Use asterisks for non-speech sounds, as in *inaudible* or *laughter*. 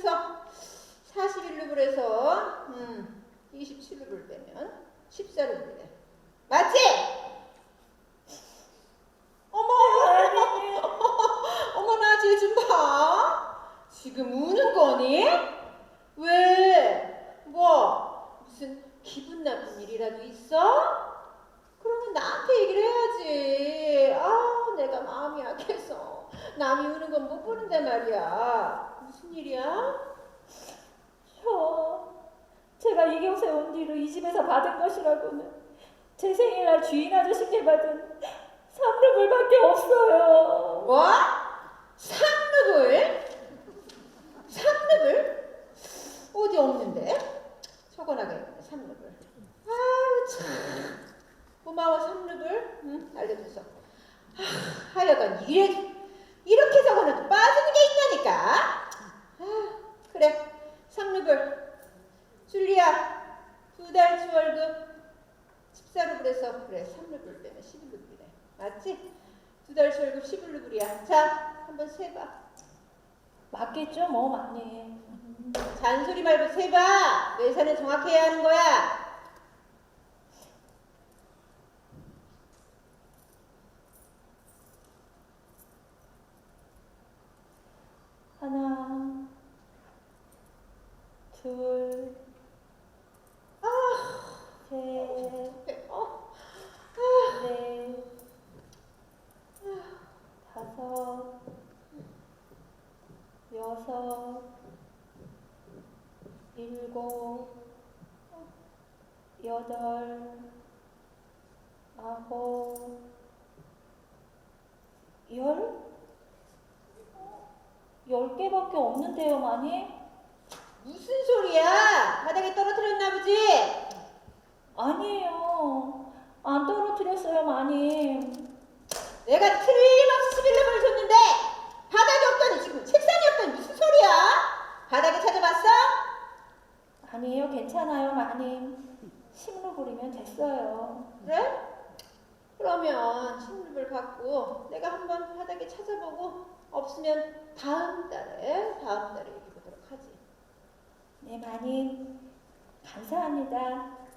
그래서 41루블에서 음, 27루블 빼면 14루블이네. 맞지? 어머, *laughs* 어머나 쟤 좀 봐. 지금 우는 거니? 왜? 뭐 무슨 기분 나쁜 일이라도 있어? 그러면 나한테 얘기를 해야지. 아, 내가 마음이 약해서 남이 우는 건 못 보는데 말이야. 무슨 일이야? 저, 제가 이곳에 온 뒤로 이 집에서 받은 것이라고는 제 생일날 주인 아저씨께 받은 3루블밖에 없어요. 뭐? 삼루블? 삼루블? 어디 없는데? 적어놔야겠네, 삼루블. 아유, 참. 고마워, 삼루블. 응, 알려줘서. 아, 하여간 이래, 이렇게 적어놔도 빠지는 게 있다니까. 아, 그래, 삼루블. 줄리아, 두 달치 월급 14루블에서 그래, 3루블 빼면 11루블이네. 맞지? 두 달치 월급 11루블이야. 자, 한번 세봐. 맞겠죠, 뭐 많이. 잔소리 말고 세봐. 매사는 정확해야 하는 거야. 하나, 둘, 아, 셋, 어, 넷, 다섯, 여섯, 일곱, 여덟, 아홉, 열? 열 개밖에 없는데요, 마님? 무슨 소리야? 바닥에 떨어뜨렸나 보지? 아니에요. 안 떨어뜨렸어요, 마님. 내가 틀림없이 11루블을 줬는데 바닥에 없더니 지금 책상에 없더니 무슨 소리야? 바닥에 찾아봤어? 아니에요, 괜찮아요, 마님. 10루블이면 됐어요. 그래? 그러면 10루블 받고 내가 한번 바닥에 찾아보고 없으면 다음 달에 다음 달에. 네, 마님. 감사합니다.